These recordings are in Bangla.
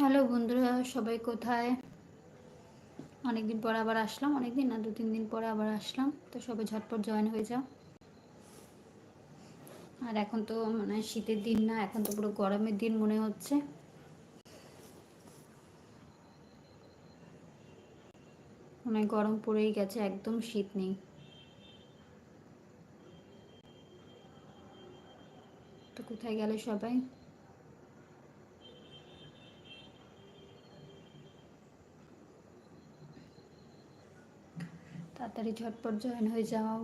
হ্যালো বন্ধুরা, সবাই কোথায়? অনেকদিন পর আবার আসলাম, অনেকদিন না দু তিন দিন পরে আবার আসলাম। তো সবাই ঝটপট জয়েন হয়ে যাও। আর এখন তো মানে শীতের দিন না, এখন তো পুরো গরমের দিন মনে হচ্ছে। মানে গরম পড়েই গেছে, একদম শীত নেই। তো কোথায় গেলে সবাই? তাড়াতাড়ি ঝটপট জয়েন হয়ে যাও।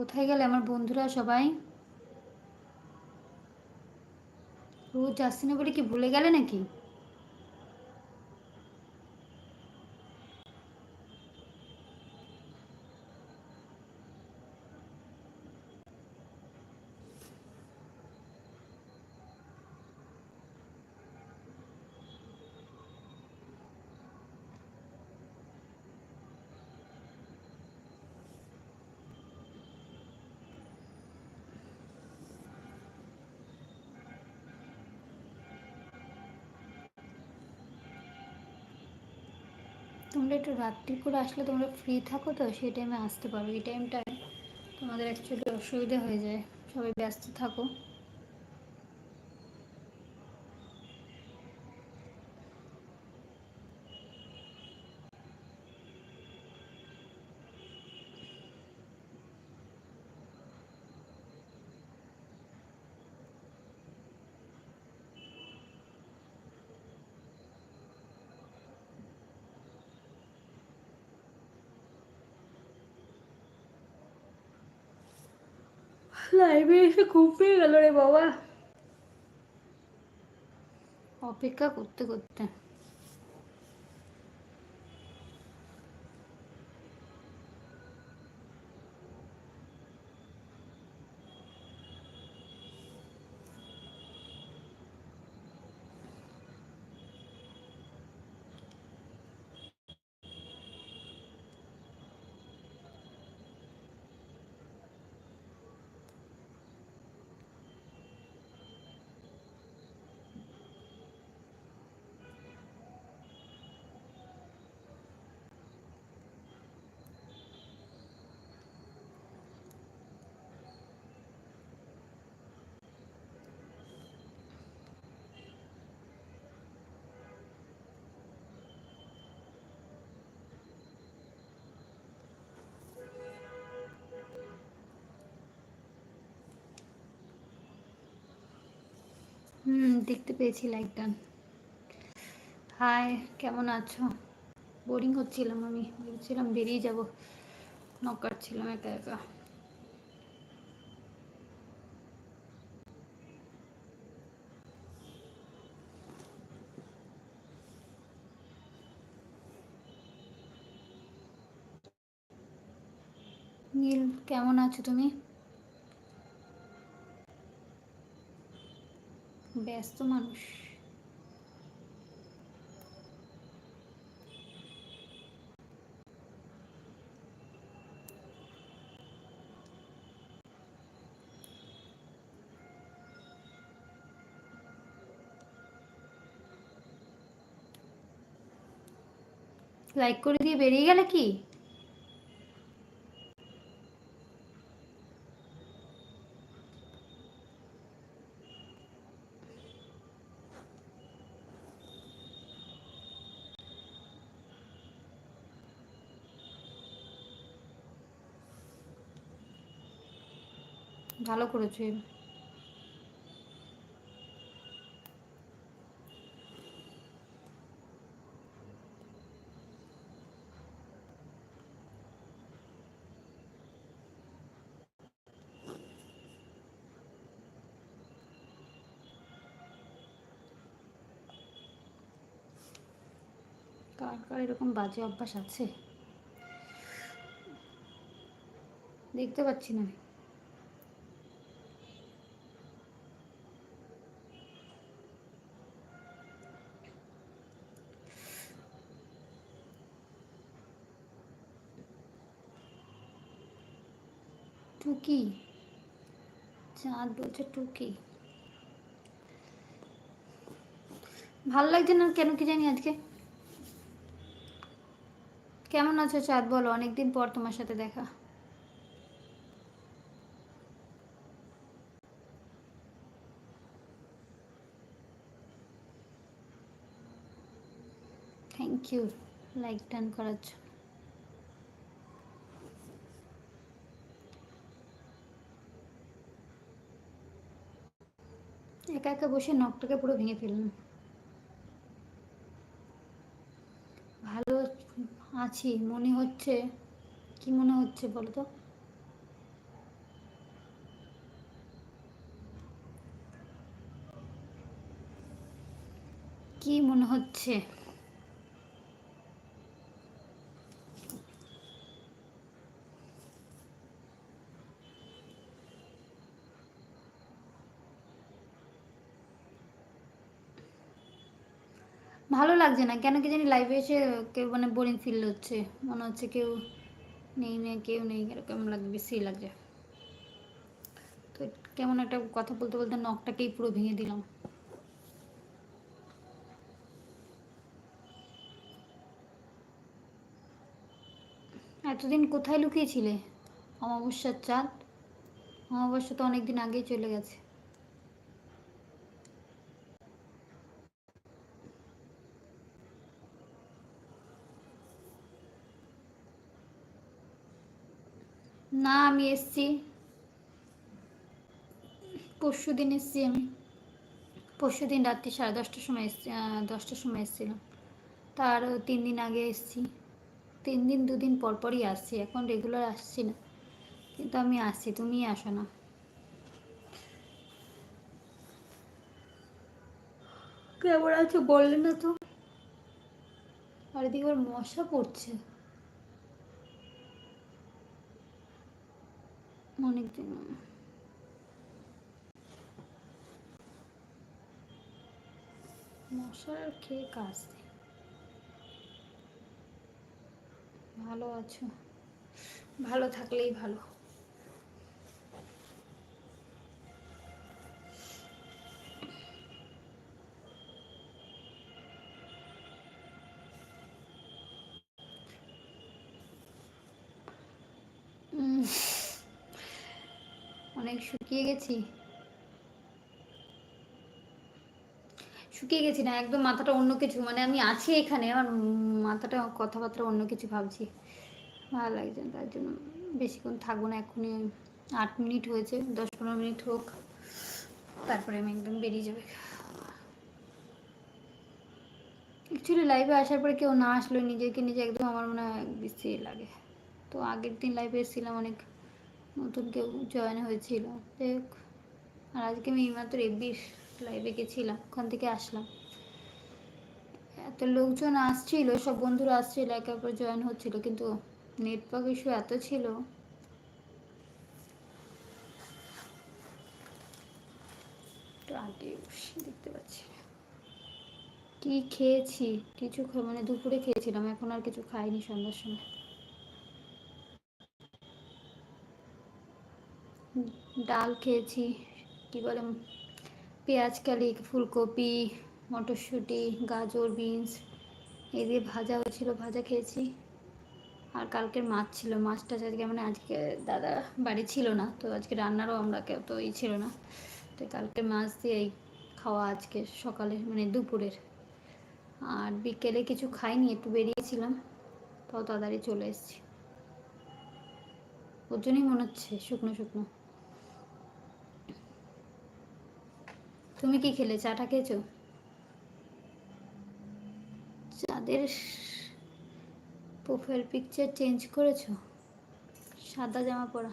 কোথায় গেলে আমার বন্ধুরা সবাই? রোজ যাচ্ছি না বলে কি ভুলে গেলে নাকি? তোমরা একটু রাত্রি করে আসলে তোমরা ফ্রি থাকো তো, সেই টাইমে আসতে পারো। এই টাইমটায় তোমাদের অ্যাকচুয়ালি অসুবিধা হয়ে যায়। সবাই ব্যস্ত থাকো। লাইভে এসে ঘুম পেয়ে গেল রে বাবা। অপেক্ষা করতে করতে। হুম, দেখতে পেয়েছি লাইকটা হাই, কেমন আছো? বোরিং হচ্ছিলাম আমি। ভেবেছিলাম বেরিয়ে যাব। নকার ছিলাম একা একা। নীল, কেমন আছো তুমি? ব্যস্ত মানুষ। লাইক করে দিয়ে বেরিয়ে গেলে কি? ভালো করেছেন কার কার এরকম বাজে অভ্যাস আছে? দেখতে পাচ্ছি না। টুকি? চাঁদ বলছে টুকি। ভালো লাগছে না কেন কি জানি আজকে? কেমন আছো চাঁদ বলো, অনেকদিন পর তোমার সাথে দেখা। থ্যাংক ইউ লাইক টান করার জন্য। একা একা বসে নখটাকে পুরো ভেঙে ফেললাম। ভালো আছি, মনে হচ্ছে, কি মনে হচ্ছে বলো তো? কি মনে হচ্ছে? ভালো লাগছে না। কেন কি জানি লাইভে এসে কেউ মানে বোরিং ফিল হচ্ছে। মনে হচ্ছে কেউ নেই নেই, কেউ নেই এরকম লাগে বেশি লাগছে। তো কেমন একটা কথা বলতে বলতে নখটাকেই পুরো ভেঙে দিলাম। এতদিন কোথায় লুকিয়েছিলে? অমাবস্যার চাঁদ? অমাবস্যা তো অনেকদিন আগেই চলে গেছে। না, আমি এসছি। পরশু দিন এসছি আমি। পরশু দিন রাত্রি সাড়ে দশটার সময় এসছি দশটার সময় এসেছিলাম। তার তিন দিন আগে এসছি। তিন দিন দুদিন পর পরই আসছি। এখন রেগুলার আসছি না। কিন্তু আমি আসছি তুমি আসো না। কেমন আছো বললে না তো? আর এদিকে মশা পড়ছে। অনেকদিন মশার খেয়ে কাজ নেই ভালো আছো। ভালো থাকলেই ভালো। শুকিয়ে গেছি। শুকিয়ে গেছি না, একদম মাথাটা অন্য কিছু মানে আমি আছি এখানে, আমার মাথাটা, কথাবার্তা অন্য কিছু ভাবছি। ভালো লাগছে তার জন্য বেশিক্ষণ থাকব না এখনই আট মিনিট হয়েছে, দশ পনেরো মিনিট হোক, তারপরে আমি একদম বেরিয়ে যাবে। অ্যাকচুয়ালি লাইভে আসার পরে কেউ না আসলো নিজেকে নিজে একদম আমার মনে হয় বেশি লাগে। তো আগের দিন লাইভে এসেছিলাম অনেক নতুন কেউ জয়েন হয়েছিল। দেখ, আর আজকে আমি এইমাত্র এফবির লাইভে গেছিলাম, ওখান থেকে আসলাম। এত লোকজন আসছিল, সব বন্ধুরা আসছিল, একে অপর জয়েন হচ্ছিল, কিন্তু নেটওয়ার্ক ইস্যু এত ছিল। আগে দেখতে পাচ্ছি। কি খেয়েছি? কিছু মানে দুপুরে খেয়েছিলাম, এখন আর কিছু খাইনি সন্ধ্যার সময়। ডাল খেয়েছি, কি বলে, পেঁয়াজ কালি, ফুলকপি, মটরশুঁটি, গাজর, বিনস এই দিয়ে ভাজা হয়েছিল, ভাজা খেয়েছি। আর কালকের মাছ ছিল, মাছটা আজকে মানে আজকে দাদা বাড়ি ছিল না, তো আজকে রান্নারও আমরা কেউ তো ই ছিল না। তো কালকে মাছ দিয়েই খাওয়া আজকে সকালে মানে দুপুরের। আর বিকেলে কিছু খাইনি, একটু বেরিয়েছিলাম, তাও তাড়াতাড়ি চলে এসেছি। ওর জন্যই মনে হচ্ছে শুকনো শুকনো। তুমি কি খেলে? চাটা খেয়েছো? চাঁদের প্রোফাইল পিকচার চেঞ্জ করেছ? সাদা জামা পরা।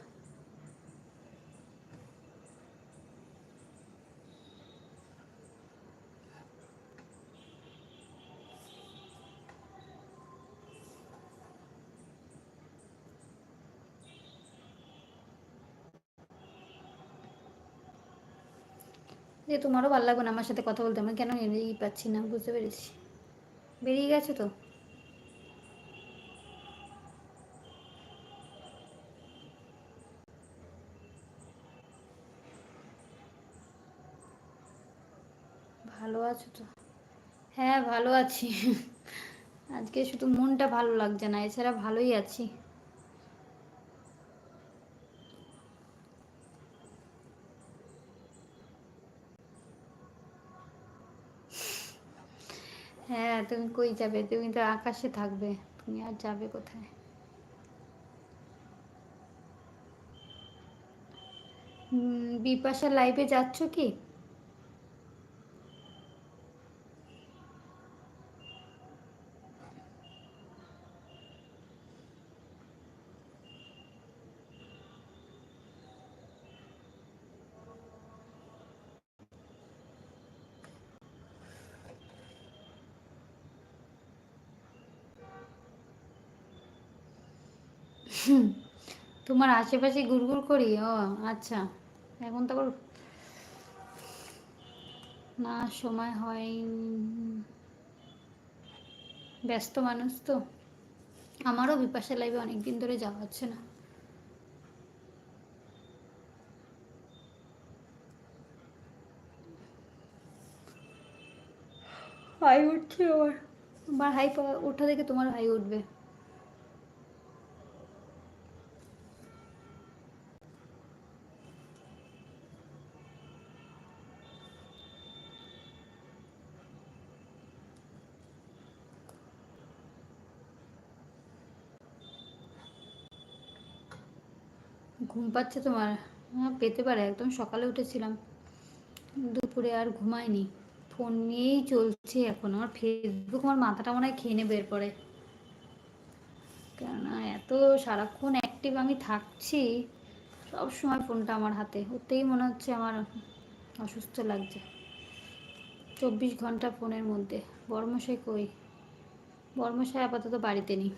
যে তোমারও ভালো লাগবে না আমার সাথে কথা বলতে, আমি কেন ই পাচ্ছি না? বুঝতে পেরেছি। বেরিয়ে গেছো তো? ভালো আছো তো? হ্যাঁ ভালো আছি। আজকে শুধু মনটা ভালো লাগছে না, এছাড়া ভালোই আছি হ্যাঁ তুমি কই যাবে? তুমি তো আকাশে থাকবে। তুমি আর যাবে কোথায়? বিপাশা লাইভে যাচ্ছ কি? তোমার আশেপাশে গুড়গুড় করি? ও আচ্ছা। এখন তো না সময় হয় ব্যস্ত মানুষ তো। আমারও বিপাশা লাইভে অনেকদিন ধরে যাওয়া হচ্ছে না। হাই উঠছে আবার। আমার হাই ওঠা দেখে তোমার হাই উঠবে। ঘুম পাচ্ছে তোমার? হ্যাঁ পেতে পারে। একদম সকালে উঠেছিলাম। দুপুরে আর ঘুমায়নি। ফোন নিয়েই চলছে এখন। আমার ফেসবুক আমার মাথাটা মনে হয় খেয়ে নেবে এরপরে। কেননা এত সারাক্ষণ অ্যাক্টিভ আমি থাকছি, সব সময় ফোনটা আমার হাতে। ওতেই মনে হচ্ছে আমার অসুস্থ লাগছে। চব্বিশ ঘণ্টা ফোনের মধ্যে। বর্মশাই কই? বর্মশাই আপাতত বাড়িতে নেই।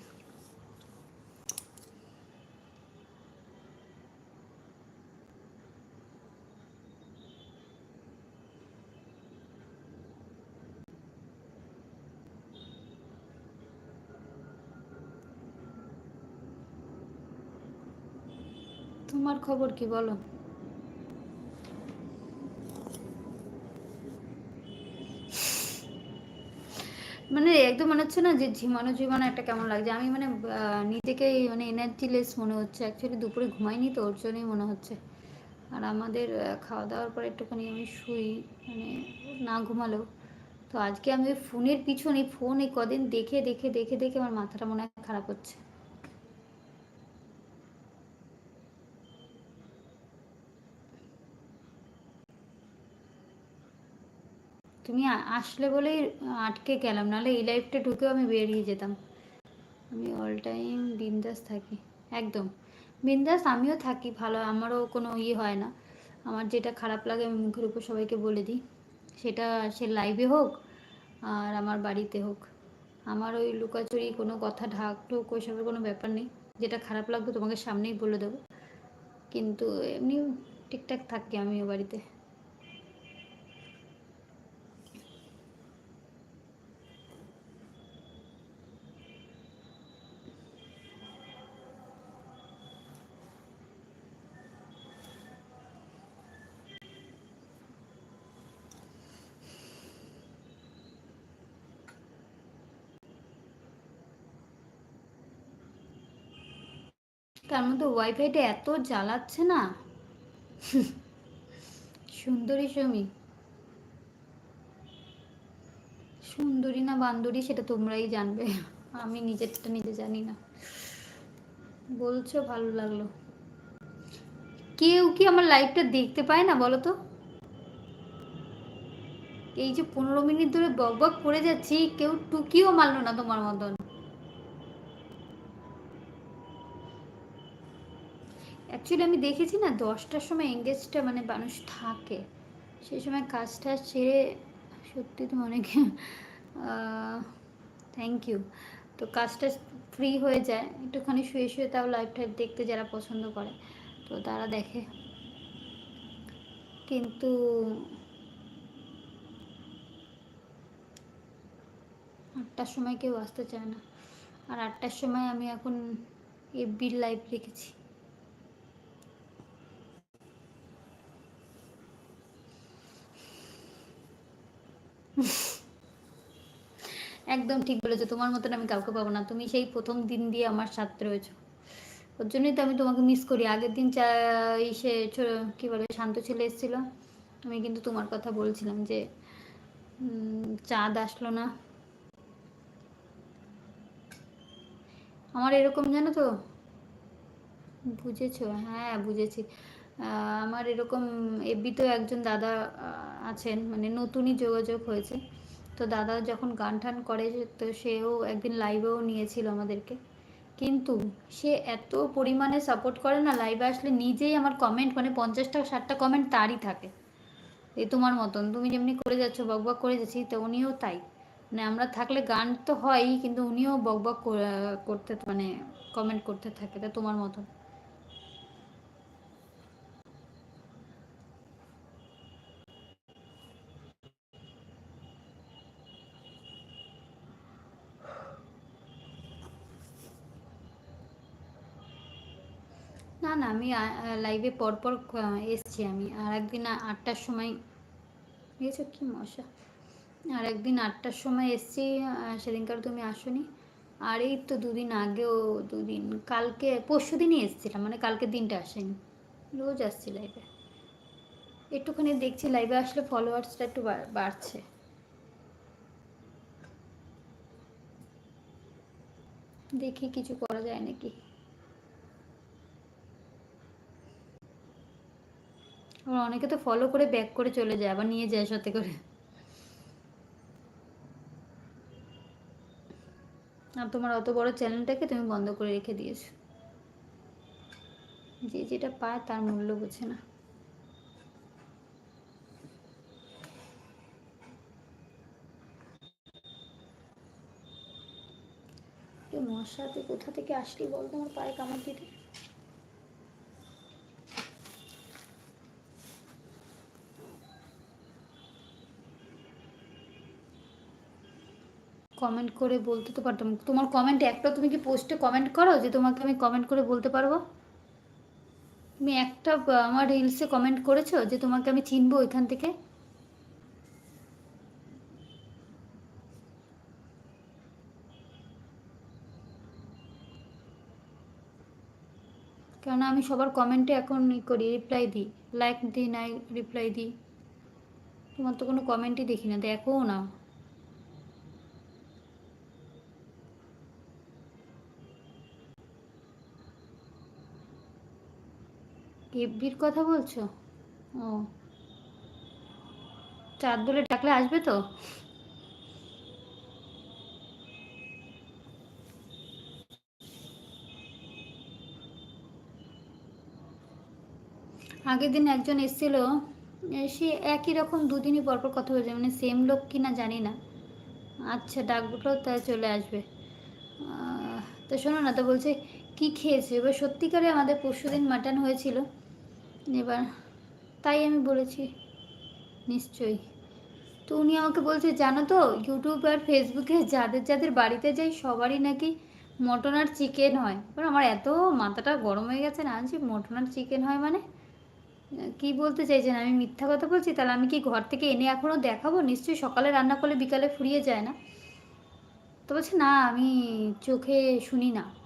তোমার খবর কি বলো? মানে একদম মনে হচ্ছে না যে ঝিমানো ঝিমানো একটা কেমন লাগছে? আমি মানে নিজেকে মানে এনার্জিলেস মনে হচ্ছে। অ্যাকচুয়ালি দুপুরে ঘুমাইনি তো, ওর জন্যই মনে হচ্ছে। আর আমাদের খাওয়া দাওয়ার পর একটুখানি আমি শুই মানে না ঘুমালেও। তো আজকে আমি ফোনের পিছনে, ফোন এই কদিন দেখে দেখে দেখে দেখে আমার মাথাটা মনে হয় খারাপ হচ্ছে। তুমি আসলে বলেই আটকে গেলাম, নাহলে এই লাইফটা ঢুকেও আমি বেরিয়ে যেতাম। আমি অল টাইম বিন্দাস থাকি, একদম। বিন্দাস আমিও থাকি, ভালো, আমারও কোনো ইয়ে হয় না। আমার যেটা খারাপ লাগে আমি মুখের উপর সবাইকে বলে দিই। সেটা সে লাইভে হোক, আর আমার বাড়িতে হোক। আমার ওই লুকাচুরি, কোনো কথা ঢাক ঢোক, ওইসবের কোনো ব্যাপার নেই। যেটা খারাপ লাগবে তোমাকে সামনেই বলে দেবো। কিন্তু এমনি ঠিকঠাক থাকি আমিও বাড়িতে। তার মধ্যে ওয়াইফাইটা এত জ্বালাচ্ছে না? সুন্দরী সমী। সুন্দরী না বান্দরী সেটা তোমরাই জানবে। আমি নিজেরটা নিজে জানি না। বলছো, ভালো লাগল। কেউ কি আমার লাইভটা দেখতে পায় না বলো তো? এই যে পনেরো মিনিট ধরে বক বক করে যাচ্ছি, কেউ টুকিও মারলো না তোমার মতন। অ্যাকচুয়ালি আমি দেখেছি না, দশটার সময় এঙ্গেজটা মানে মানুষ থাকে। সেই সময় কাজটা ছেড়ে সত্যি তো অনেকে থ্যাংক ইউ তো কাজটা ফ্রি হয়ে যায়, একটুখানি শুয়ে শুয়ে তাও লাইভ টাইভ দেখতে যারা পছন্দ করে, তো তারা দেখে। কিন্তু আটটার সময় কেউ আসতে চায় না। আর আটটার সময় আমি এখন এফবির লাইভ রেখেছি। একদম ঠিক বলেছ, তোমার মতন আমি কাউকে পাবো না। তুমি সেই প্রথম দিন দিয়ে আমার সাথে রয়েছো। ওর জন্যই তো আমি তোমাকে মিস করি। আগের দিন চা সে কী বলে, শান্ত ছেলে এসেছিল। আমি কিন্তু তোমার কথা বলছিলাম যে চাঁদ আসলো না। আমার এরকম জানো তো? বুঝেছ? হ্যাঁ বুঝেছি। আমার এরকম এবিতেও একজন দাদা আছেন। মানে নতুনই যোগাযোগ হয়েছে। তো দাদা যখন গান টান করে তো সেও একদিন লাইভেও নিয়েছিল আমাদেরকে। কিন্তু সে এত পরিমাণে সাপোর্ট করে না লাইভে আসলে নিজেই আমার কমেন্ট মানে পঞ্চাশটা, ষাটটা কমেন্ট তারই থাকে। এই তোমার মতন, তুমি যেমনি করে যাচ্ছ বক বক করে যাচ্ছি, তো উনিও তাই। মানে আমরা থাকলে গান তো হয়ই, কিন্তু উনিও বক বক করতে মানে কমেন্ট করতে থাকে, তা তোমার মতন? না, আমি লাইভে পরপর এসছি আমি। আর একদিন আটটার সময়, বুঝেছ কি মশা আর একদিন আটটার সময় এসছি সেদিনকার তুমি আসনি। আর এই তো দুদিন আগেও, দুদিন, কালকে, পরশু দিনই এসছিলাম মানে কালকের দিনটা আসেনি। রোজ আসছি লাইভে একটুখানি দেখছি লাইভে আসলে ফলোয়ার্সটা একটু বাড়ছে। দেখি কিছু করা যায় নাকি। আবার অনেকে তো ফলো করে ব্যাক করে চলে যায়, আবার নিয়ে যায় সাথে করে। আর তোমার অত বড় চ্যানেলটাকে তুমি বন্ধ করে রেখে দিয়েছ। যে যেটা পায় তার মূল্য বোঝে না। মশা তুই কোথা থেকে আসলি বল তোমার পায়ে কামড় দিতে? কমেন্ট করে বলতে তো পারতাম। তোমার কমেন্ট একটা তুমি কি পোস্টে কমেন্ট করো যে তোমাকে আমি কমেন্ট করে বলতে পারব? তুমি একটা আমার রিলসে কমেন্ট করেছ যে তোমাকে আমি চিনবো ওইখান থেকে? কেননা আমি সবার কমেন্টে এখন ই করি রিপ্লাই দিই। লাইক দিই, নাই রিপ্লাই দিই। তোমার তো কোনো কমেন্টই দেখি না দেখো না। এফবির কথা বলছো? ও। চাঁদ বলে ডাকলে আসবে তো? আগের দিন একজন এসেছিল সে একই রকম দুদিনই পরপর কথা বলছে মানে সেম লোক কি না জানি না। আচ্ছা ডাকবো তাই চলে আসবে। তো শোনো না, তো বলছে, কি খেয়েছে? এবার সত্যিকারে আমাদের পরশু দিন মাটন হয়েছিল। এবার, তাই আমি বলেছি। নিশ্চয়ই। তো উনি আমাকে বলছে, জানো তো ইউটিউব আর ফেসবুকে যাদের যাদের বাড়িতে যাই, সবারই নাকি মটন আর চিকেন হয়। এবার আমার এত মাথাটা গরম হয়ে গেছে না যে মটন আর চিকেন হয় মানে? কি বলতে চাইছেন? আমি মিথ্যা কথা বলছি? তাহলে আমি কি ঘর থেকে এনে এখনও দেখাবো? নিশ্চয়ই সকালে রান্না করলে বিকালে ফুরিয়ে যায় না? তো বলছে, না, আমি চোখে শুনি না।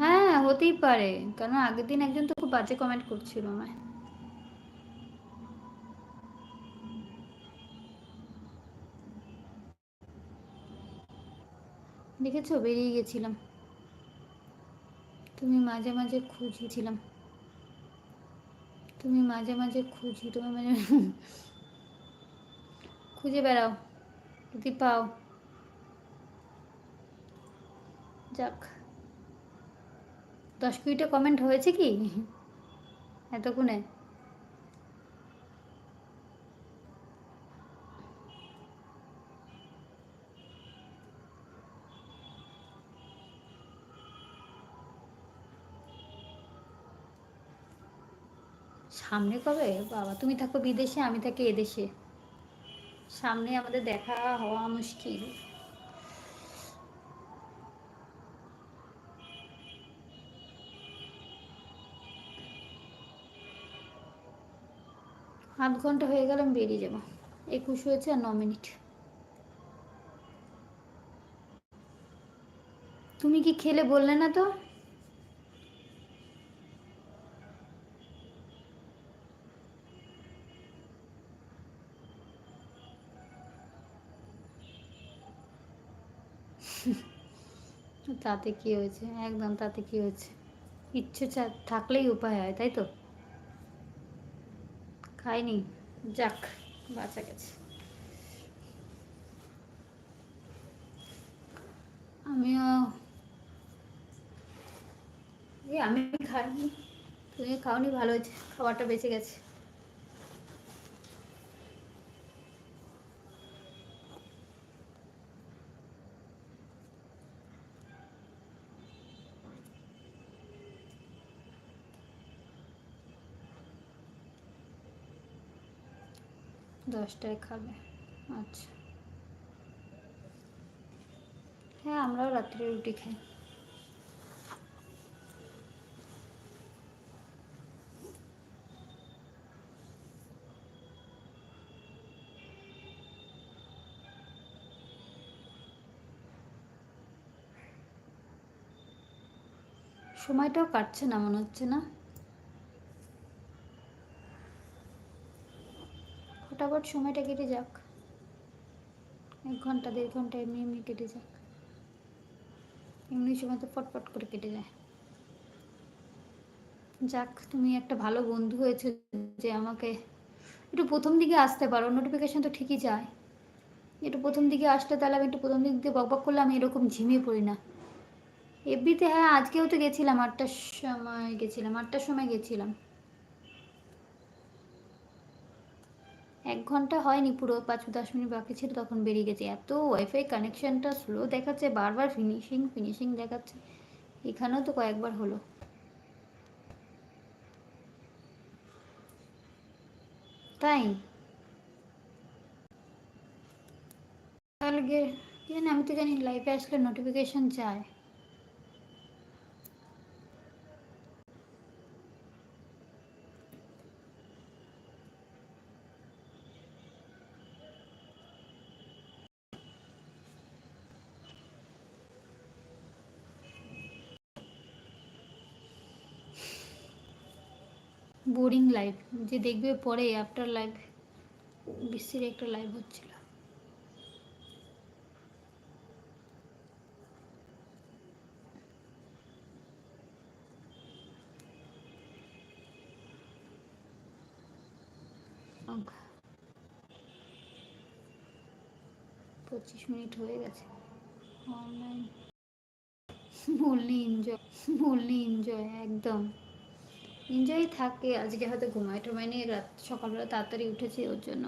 হ্যাঁ হতেই পারে। কারণ আগের দিন একজন তো খুব বাজে কমেন্ট করছিল আমায়। দেখেছ? বেরিয়ে গেছিলাম। তুমি মাঝে মাঝে খুঁজেছিলাম তুমি মাঝে মাঝে খুঁজি, তুমি মাঝে খুঁজে বেড়াও। যদি পাও। যাক। দশ কুড়িটা কমেন্ট হয়েছে কি? এতক্ষণে? সামনে কবে? বাবা, তুমি থাকো বিদেশে, আমি থাকি এদেশে। সামনে আমাদের দেখা হওয়া মুশকিল। আধ ঘণ্টা হয়ে গেলে আমি বেরিয়ে যাব। একুশ হয়েছে আর ন মিনিট। তুমি কি খেলে বললে না তো? তাতে কি হয়েছে? একদম তাতে কি হয়েছে? ইচ্ছে থাকলেই উপায় হয়, তাই তো? খাইনি। যাক বাঁচা গেছে। আমিও আমি খাইনি। তুমি খাওনি ভালো হয়েছে। খাবারটা বেঁচে গেছে। দশটায় খাবে। আচ্ছা। হ্যাঁ আমরাও রাত্রে রুটি খাই। সময়টাও কাটছে না মনে হচ্ছে না? ফটাফট সময়টা কেটে যাক। এক ঘণ্টা, দেড় ঘণ্টা এমনি এমনি কেটে যাক। এমনি সময় তো ফটফট করে কেটে যায়। যাক, তুমি একটা ভালো বন্ধু হয়েছে যে আমাকে একটু প্রথম দিকে আসতে পারো নোটিফিকেশন তো ঠিকই যায়। একটু প্রথম দিকে আসলে তাহলে আমি একটু প্রথম দিক দিয়ে বকবক করলে আমি এরকম ঝিমিয়ে পড়ি না। এফবিতে হ্যাঁ আজকেও তো গেছিলাম, আটটার সময় গেছিলাম, আটটার সময় গেছিলাম। এক ঘণ্টা হয়নি, পুরো পাঁচ দশ মিনিট বাকি ছিল, তখন বেরিয়ে গেছে। এত ওয়াইফাই কানেকশনটা স্লো দেখাচ্ছে, বারবার ফিনিশিং ফিনিশিং দেখাচ্ছে। এখানেও তো কয়েকবার হলো। তাই? তাহলে গিয়ে কি জানি আমি তো জানি লাইভে আসলে নোটিফিকেশন চায়। বোরিং লাইভ যে দেখবে পরে আফটার লাইভ বিশ্বের একটা লাইভ হচ্ছিল। পঁচিশ মিনিট হয়ে গেছে। অনলাইন বললি এনজয় বললি এনজয় একদম। এনজয় থাকে। আজকে হয়তো ঘুমাই টুমাই নিয়ে রাত সকালবেলা তাড়াতাড়ি উঠেছি ওর জন্য।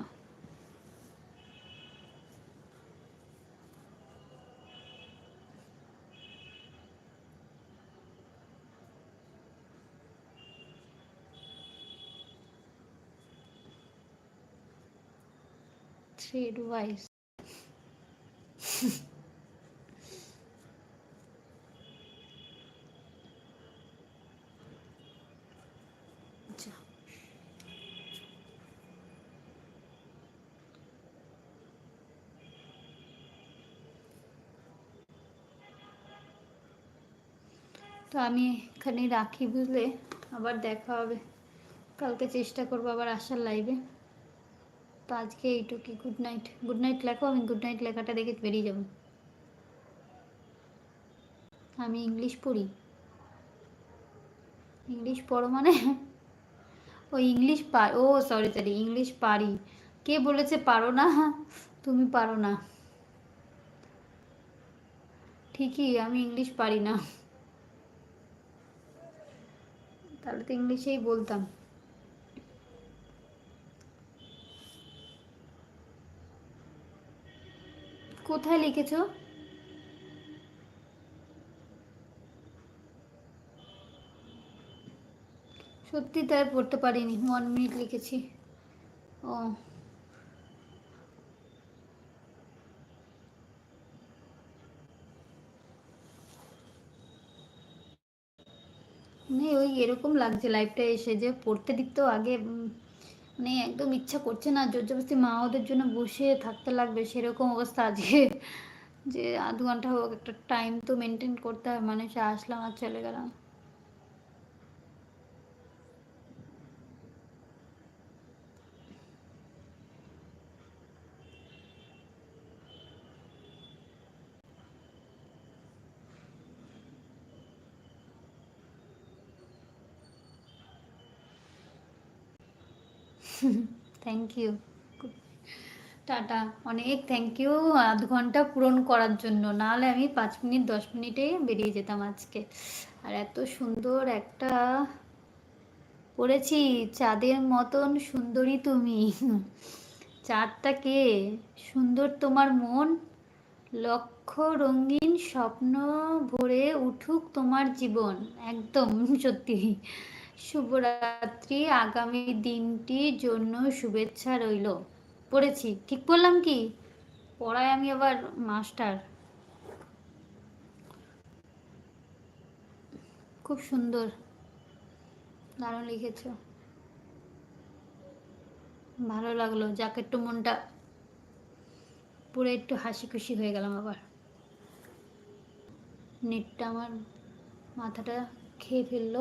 থ্রেড ওয়াইজ আচ্ছা তো আমি এখানেই রাখি বুঝলে? আবার দেখা হবে। কালকে চেষ্টা করব আবার আসার লাইভে তো আজকে এইটুকুই গুড নাইট গুড নাইট লেখো, আমি গুড নাইট লেখাটা দেখে বেরিয়ে যাব। আমি ইংলিশ পড়ি। ইংলিশ পড়ো মানে? ও ইংলিশ পা, ও সরি সরি ইংলিশ পারি। কে বলেছে পারো না? তুমি পারো না। ঠিকই, আমি ইংলিশ পারি না। তাহলে তো ইংলিশেই বলতাম। কোথায় লিখেছো? সত্যি তাই পড়তে পারিনি ওয়ান মিনিট লিখেছি। ও। মানে ওই এরকম লাগছে লাইফটা এসে যে পড়তে দিকতেও আগে মানে একদম ইচ্ছা করছে না জোর জবরদস্তি মা ওদের জন্য বসে থাকতে লাগবে, সেরকম অবস্থা আজকে। যে আধ ঘণ্টা হোক, একটা টাইম তো মেনটেন করতে হবে মানুষে আসলাম আর চলে গেলাম। থ্যাংক ইউ টাটা। অনেক থ্যাংক ইউ আধ ঘণ্টা পূরণ করার জন্য। নাহলে আমি পাঁচ মিনিট, দশ মিনিটে বেরিয়ে যেতাম আজকে। আর এত সুন্দর একটা পড়েছি। চাঁদের মতন সুন্দরী তুমি। চাঁদটা কে? সুন্দর তোমার মন। লক্ষ রঙিন স্বপ্ন ভরে উঠুক তোমার জীবন। একদম সত্যি। শুভরাত্রি, আগামী দিনটির জন্য শুভেচ্ছা রইল। পড়েছি, ঠিক বললাম কি? পড়ায় আমি আবার মাস্টার। খুব সুন্দর, দারুণ লিখেছ। ভালো লাগল, যাকে একটু মনটা পুরো একটু হাসি খুশি হয়ে গেলাম আবার। নেটটা আমার মাথাটা খেয়ে ফেলল।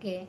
给